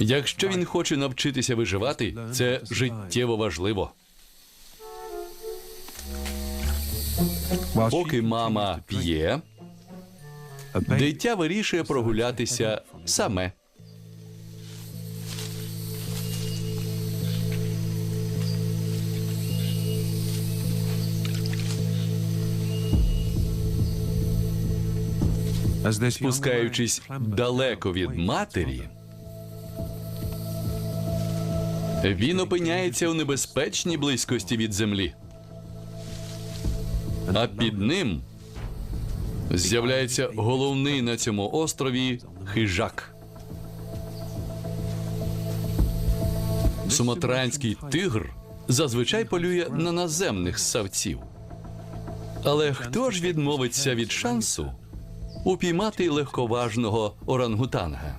Якщо він хоче навчитися виживати, це життєво важливо. Поки мама п'є, дитя вирішує прогулятися саме. Спускаючись далеко від матері, він опиняється у небезпечній близькості від землі. А під ним з'являється головний на цьому острові хижак. Суматранський тигр зазвичай полює на наземних ссавців. Але хто ж відмовиться від шансу упіймати легковажного орангутанга?